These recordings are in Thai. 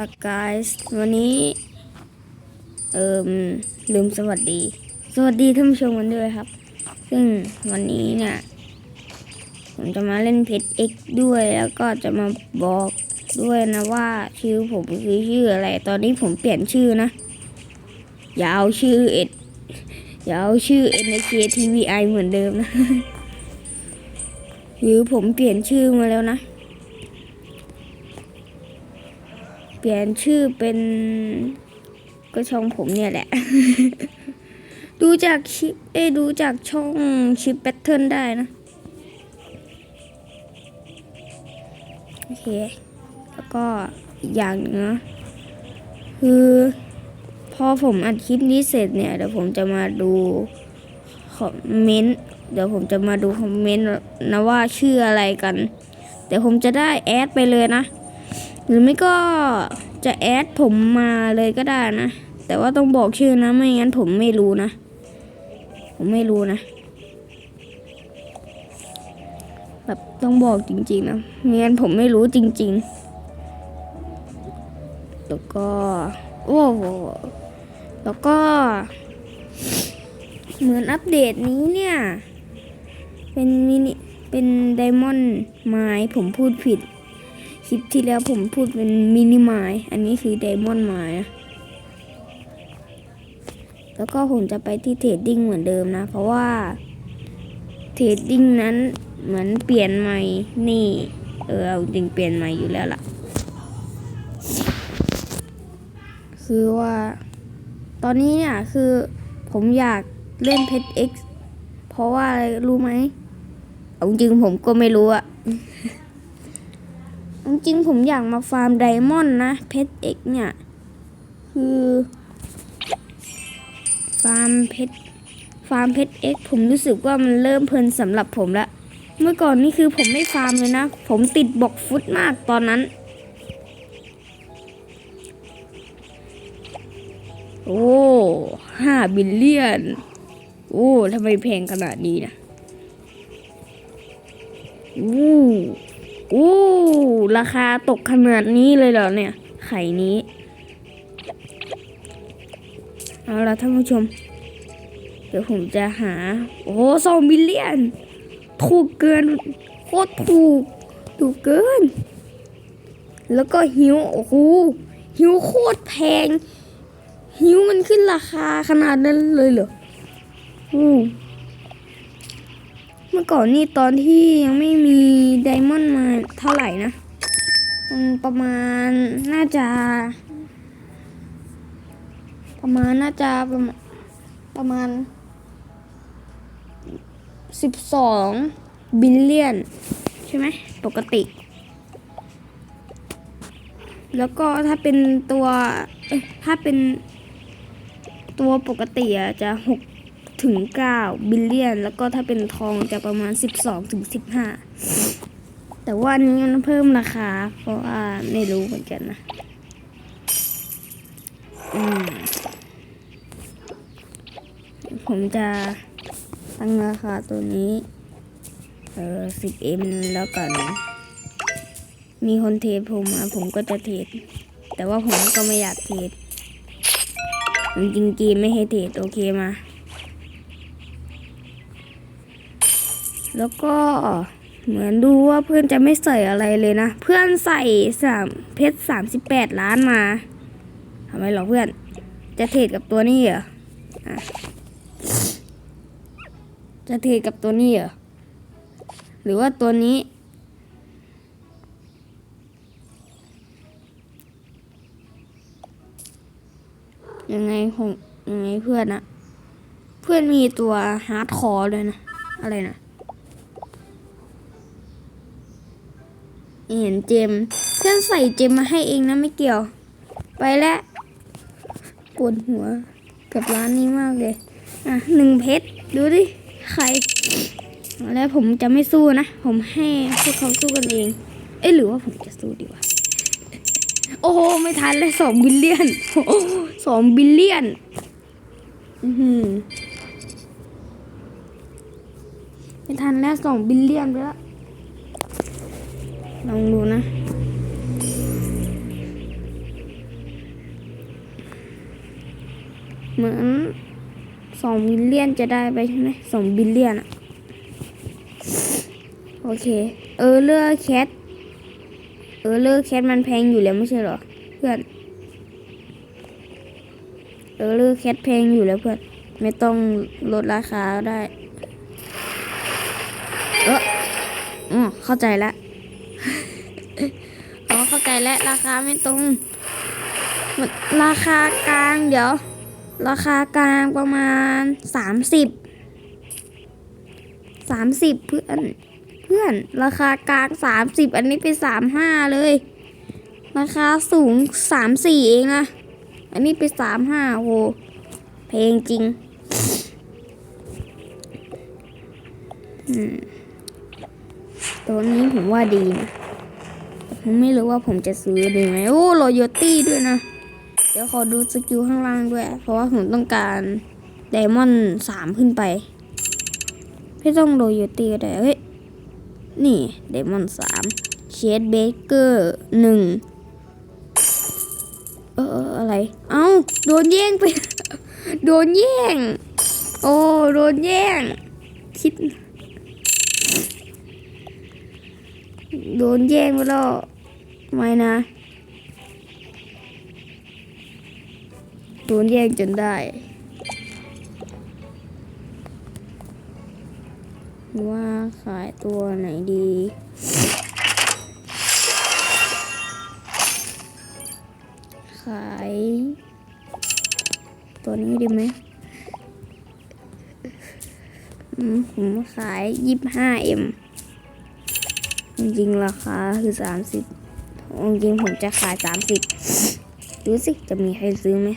อะ guys วันนี้ เอ่มลืมสวัสดี สวัสดีท่านผู้ชมกันด้วยครับ ซึ่งวันนี้เนี่ย ผมจะมาเล่นเพจ X ด้วยแล้วก็จะมาบอกด้วยนะว่าชื่อผมคือชื่ออะไร ตอนนี้ผมเปลี่ยนชื่อนะ อย่าเอาชื่อเอ็ดอย่าเอาชื่อ NK TVI เหมือนเดิมนะ หรือผมเปลี่ยนชื่อมาแล้วนะ เปลี่ยนชื่อเป็นก็ช่องผมเนี่ยแหละ ดูจากชิปเอ้ดูจากช่องชิปแพทเทิร์นได้นะ โอเค แล้วก็อีกอย่างหนึงนะ คือพอผมอัดคลิปนี้เสร็จเนี่ย เดี๋ยวผมจะมาดูคอมเมนต์ เดี๋ยวผมจะมาดูคอมเมนต์นะว่าชื่ออะไรกันแต่ผมจะได้แอดไปเลยนะ หรือไม่ก็จะแอดผมมาเลยก็ได้นะ แต่ว่าต้องบอกชื่อนะ ไม่งั้นผมไม่รู้นะ ผมไม่รู้นะ แบบต้องบอกจริง ๆ นะไม่งั้นผมไม่รู้จริง ๆ แล้วก็โอ้โหแล้วก็ เหมือนอัปเดตนี้เนี่ย เป็นมินิเป็นไดมอนด์ไม้ผมพูดผิด ลิปที่แล้วผมพูดเป็นมินิไม้อันนี้คือไดมอนด์ไม้นะแล้วก็ผมจะไปที่เทรดดิ้งเหมือนเดิมนะ เพราะว่าเทรดดิ้งนั้นเหมือนเปลี่ยนใหม่ นี่ เออจริงเปลี่ยนใหม่อยู่แล้วล่ะ คือว่า ตอนนี้เนี่ยคือผมอยากเล่นเพชร X เพราะว่าอะไรรู้ไหมเอาจริงผมก็ไม่รู้อะ จริงๆผมอยากมาฟาร์มไดมอนด์นะ เพชร X เนี่ย คือ ฟาร์มเพชรฟาร์มเพชร X ผมรู้สึกว่ามันเริ่มเพลินสำหรับผมละ เมื่อก่อนนี่คือผมไม่ฟาร์มเลยนะ ผมติดบอกฟุตมากตอนนั้น โอ้ห้าบิลเลียน โอ้ทำไมแพงขนาดนี้นะอู้ อู้ราคาตกขนาดนี้เลยเหรอเนี่ย ไข่นี้ เอาละท่านผู้ชม เดี๋ยวผมจะหา โอ้สองบิลเลียน ถูกเกิน โคตรถูก ถูกเกิน แล้วก็หิว โอ้โห หิวโคตรแพง หิวมันขึ้นราคาขนาดนั้นเลยเหรออู้ เมื่อก่อนนี่ตอนที่ยังไม่มีไดมอนด์มาเท่าไหร่นะมันประมาณน่าจะ ประมาณน่าจะประมาณประมาณสิบสองบิลเลียน ใช่ไหมปกติ แล้วก็ถ้าเป็นตัวถ้าเป็นตัวปกติอะจะหก ถึงเก้าบิลเลียน แล้วก็ถ้าเป็นทองจะประมาณสิบสองถึงสิบห้าแต่ว่าอันนี้มันเพิ่มราคา เพราะว่าไม่รู้เหมือนกันนะอืมผมจะตั้งราคาตัวนี้ เออสิบเอ็มแล้วกันมีคนเทรดผมมาผมก็จะเทรดแต่ว่าผมก็ไม่อยากเทรดจริงๆไม่ให้เทรดโอเคมา แล้วก็เหมือนดูว่าเพื่อนจะไม่ใส่อะไรเลยนะ เพื่อนใส่สามเพชรสามสิบแปดล้านมาทำไมหรอเพื่อน จะเทรดกับตัวนี้เหรอจะเทรดกับตัวนี้เหรอ หรือว่าตัวนี้ ยังไงคงยังไงเพื่อนอะเพื่อนมีตัวฮาร์ดคอร์เลยนะ อะไรนะ เห็นเจมเพื่อนใส่เจมมาให้เองนะไม่เกี่ยว ไปแล้วปวดหัวกับร้านนี้มากเลย อะหนึ่งเพชรดูดิใคร แล้วผมจะไม่สู้นะ ผมให้พวกเขาสู้กันเอง เอ้หรือว่าผมจะสู้ดีวะโอ้โหไม่ทันเลยสองบิลเลียนโอ้สองบิลเลียนอือหือไม่ทันแล้วสองบิลเลียนไปแล้ว ลองดูนะเหมือนสองบิลเลียนจะได้ไปใช่ไหมสองบิลเลียนอะโอเค เออเลือร์แคทเออเลือร์แคทมันแพงอยู่แล้วไม่ใช่หรอ เพื่อน เออเลือร์แคทแพงอยู่แล้วเพื่อน ไม่ต้องลดราคาได้ เออเข้าใจแล้ว อ๋อเข้าใจแล้วราคาไม่ตรง ราคากลางเดี๋ยว ราคากลางประมาณสามสิบสามสิบเพื่อนเพื่อนราคากลางสามสิบอันนี้เป็นสามห้าเลย ราคาสูงสามสี่เองนะ อันนี้เป็นสามห้าโหเพลงจริงตัวนี้ผมว่าดีนะ ผมไม่รู้ว่าผมจะซื้อดีไหมโอ้โรโยตี้ด้วยนะ เดี๋ยวขอดูสกิลข้างล่างด้วย เพราะว่าผมต้องการไดมอนด์สามขึ้นไป ไม่ต้องโรโยตี้ก็ได้เฮ้ย นี่ไดมอนด์สามเชดเบเกอร์หนึ่งเออเอออะไร เอ้า โดนแย่งไป โดนแย่ง โอ้ โดนแย่ง คิด โดนแย่งไปแล้วไม่นะ โดนแย่งจนได้ว่าขายตัวไหนดี ขาย ตัวนี้ดีไหมอืมผมขายยี่สิบห้าเอ็ม จริงๆราคาคือสามสิบจริงผมจะขายสามสิบดูสิจะมีใครซื้อไหม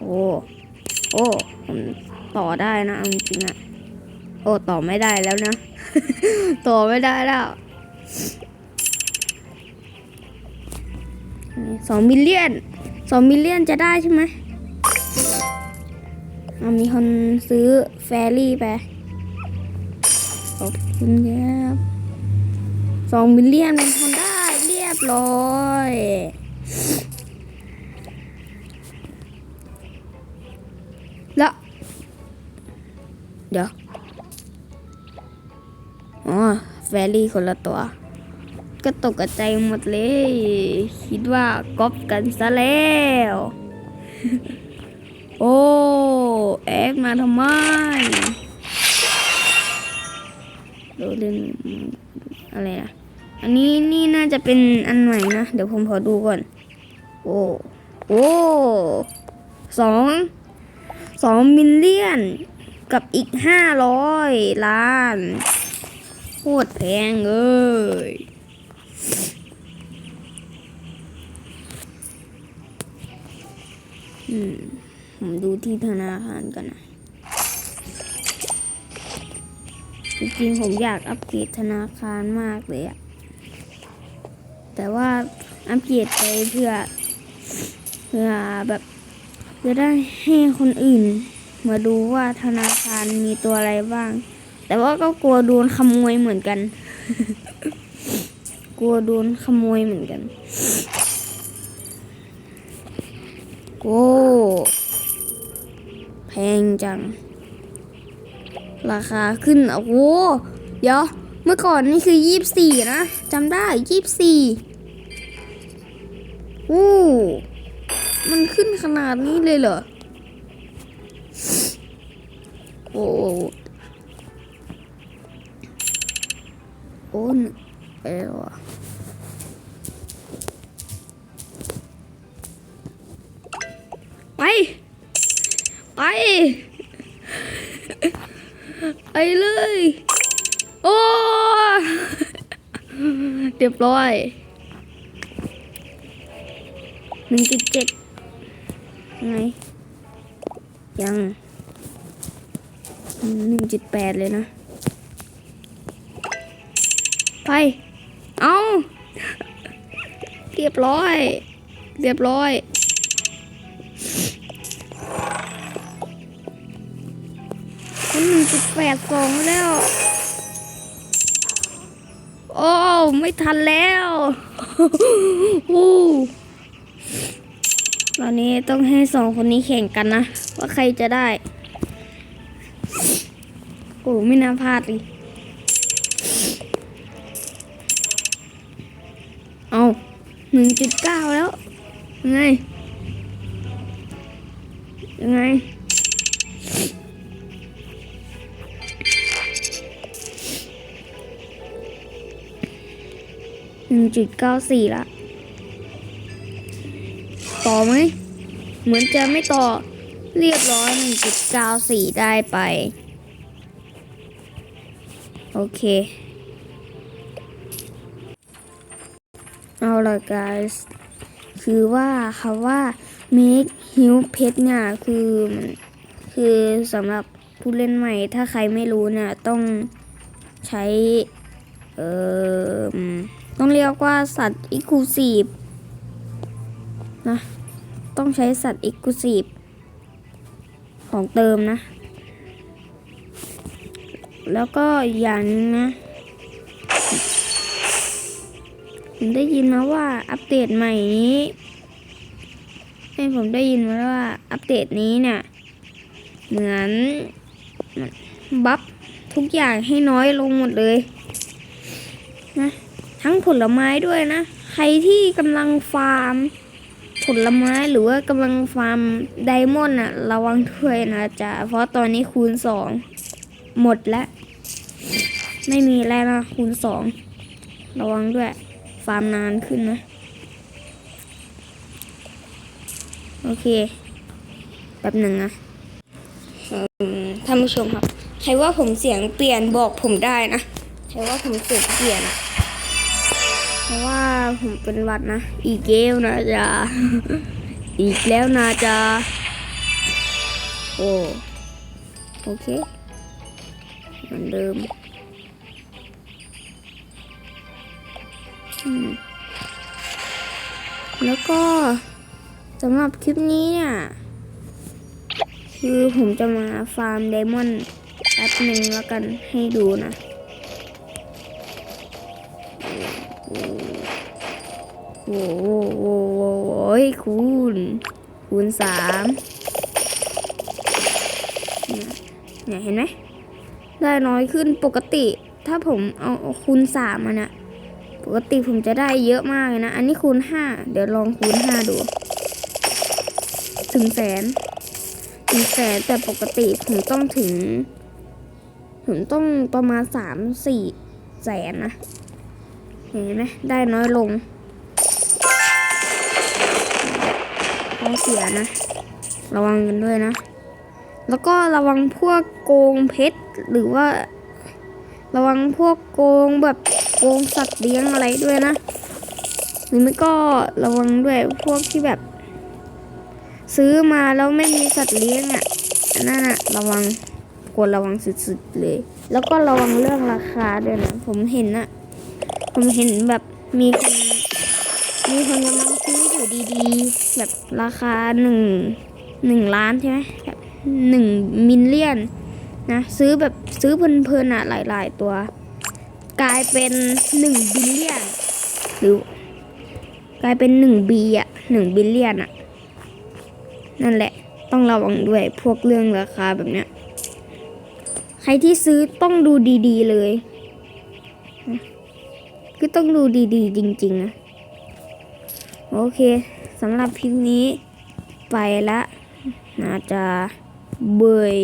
โอ้โอ้ผมต่อได้นะจริงๆอะโอ้ต่อไม่ได้แล้วนะ ต่อไม่ได้แล้วสองมิลเลียนสองมิลเลียนจะได้ใช่ไหมเอามีคนซื้อแฟรี่ไปขอบคุณครับ สองมิลเลียนเป็นคนได้เรียบร้อยแล้วเดี๋ยว อ๋อ แฟรี่คนละตัว ก็ตกใจหมดเลย คิดว่าก๊อปกันซะแล้ว โอ้ แอดมาทำไมโดเล่นอะไรนะ อันนี้นี่น่าจะเป็นอันใหม่นะ เดี๋ยวผมขอดูก่อน โอ้โอ้สองสองมิลเลียนกับอีกห้าร้อยล้านโคตรแพงเอ้ยอืมผมดูที่ธนาคารกันนะ จริงๆผมอยากอัปเกรดธนาคารมากเลยอะ แต่ว่าอัปเกรดไปเพื่อเพื่อแบบจะได้ให้คนอื่น มาดูว่าธนาคารมีตัวอะไรบ้าง แต่ว่าก็กลัวโดนขโมยเหมือนกัน กลัวโดนขโมยเหมือนกันโอ้แพงจัง ราคาขึ้นอะโอ้เดี๋ยว เมื่อก่อนนี่คือยี่บสี่นะจำได้ยี่บสี่โอ้มันขึ้นขนาดนี้เลยเหรอ โอ้โอ้หนึ่งไปแล้วอะไป ไป ไปเลย โอ้เรียบร้อยหนึ่งจุดเจ็ดไง ยังหนึ่งจุดแปดเลยนะ ไป เอาเรียบร้อย เรียบร้อยหนึ่งจุดแปดสองแล้ว อ้ไม่ทันแล้วอู้ตอนนี้ต้องให้สองคนนี้แข่งกันนะ ว่าใครจะได้ โอ้ไม่น่าพลาดเลย เอาหนึ่งจุดเก้าแล้ว ยังไง ยังไง จุดเก้าสี่ละ ต่อไหม เหมือนจะไม่ต่อ เรียบร้อยหนึ่งจุดเก้าสี่ได้ไป โอเค เอาละ guys คือว่าคำว่า make hill pet เนี่ยคือมันคือสำหรับผู้เล่นใหม่ถ้าใครไม่รู้เนี่ยต้องใช้ เอ่อ ต้องเรียกว่าสัตว์ exclusive นะต้องใช้สัตว์ exclusive ของเติมนะ แล้วก็อย่างนึงนะผมได้ยินมาว่าอัปเดตใหม่นี้ให้ผมได้ยินมาว่าอัปเดตนี้เนี่ยเหมือนบัฟทุกอย่างให้น้อยลงหมดเลยนะ ทั้งผลไม้ด้วยนะ ใครที่กำลังฟาร์ม ผลไม้หรือว่ากำลังฟาร์มไดมอนด์อะระวังด้วยนะจ๊ะ เพราะตอนนี้คูณสองหมดแล้ว ไม่มีแล้วนะคูณสองระวังด้วย ฟาร์มนานขึ้นนะ โอเคแบบหนึ่งนะท่านผู้ชมครับ ใครว่าผมเสียงเปลี่ยนบอกผมได้นะ ใครว่าผมเสียงเปลี่ยน เพราะว่าผมเป็นวัดนะ อีกเกลนะจ๊ะอีกแล้วนะจ๊ะโอ้โอเคเหมือนเดิมอืมแล้วก็สำหรับคลิปนี้เนี่ยคือผมจะมาฟาร์มไดมอนด์แป๊บหนึ่งแล้วกันให้ดูนะ โอ้โหโอ้โหโอ้โหโอ้ยคูณ คูณสามเนี่ยเห็นไหม ได้น้อยขึ้นปกติ ถ้าผมเอาคูณสามมันะปกติผมจะได้เยอะมากเลยนะ อันนี้คูณห้าเดี๋ยวลองคูณห้าดู ถึงแสน ถึงแสนแต่ปกติผมต้องถึง ผมต้องประมาณสามสี่แสนนะ เห็นไหมได้น้อยลงข้องเสียนะ ระวังกันด้วยนะ แล้วก็ระวังพวกโกงเพชรหรือว่า ระวังพวกโกงแบบโกงสัตว์เลี้ยงอะไรด้วยนะหรือไม่ก็ระวังด้วยพวกที่แบบ ซื้อมาแล้วไม่มีสัตว์เลี้ยงอะ่ะอันนั่นอะระวังควรระวังสุดๆเลย แล้วก็ระวังเรื่องราคาด้วยนะ ผมเห็นอะ ผมเห็นแบบมีคนมีคนกำลังซื้ออยู่ดีๆ แบบราคาหนึ่งหนึ่งล้านใช่ไหมแบบหนึ่งมิลเลียนนะซื้อแบบซื้อเพลินๆอะหลาย ๆ ตัว กลายเป็นหนึ่งบิลเลียนหรือกลายเป็นหนึ่งบีอะหนึ่งบิลเลียนอะนั่นแหละต้องระวังด้วยพวกเรื่องราคาแบบเนี้ยใครที่ซื้อต้องดูดี ๆ เลย คือต้องดูดีๆ จริง ๆ นะ โอเคสำหรับคลิปนี้ไปละน่าจะเบย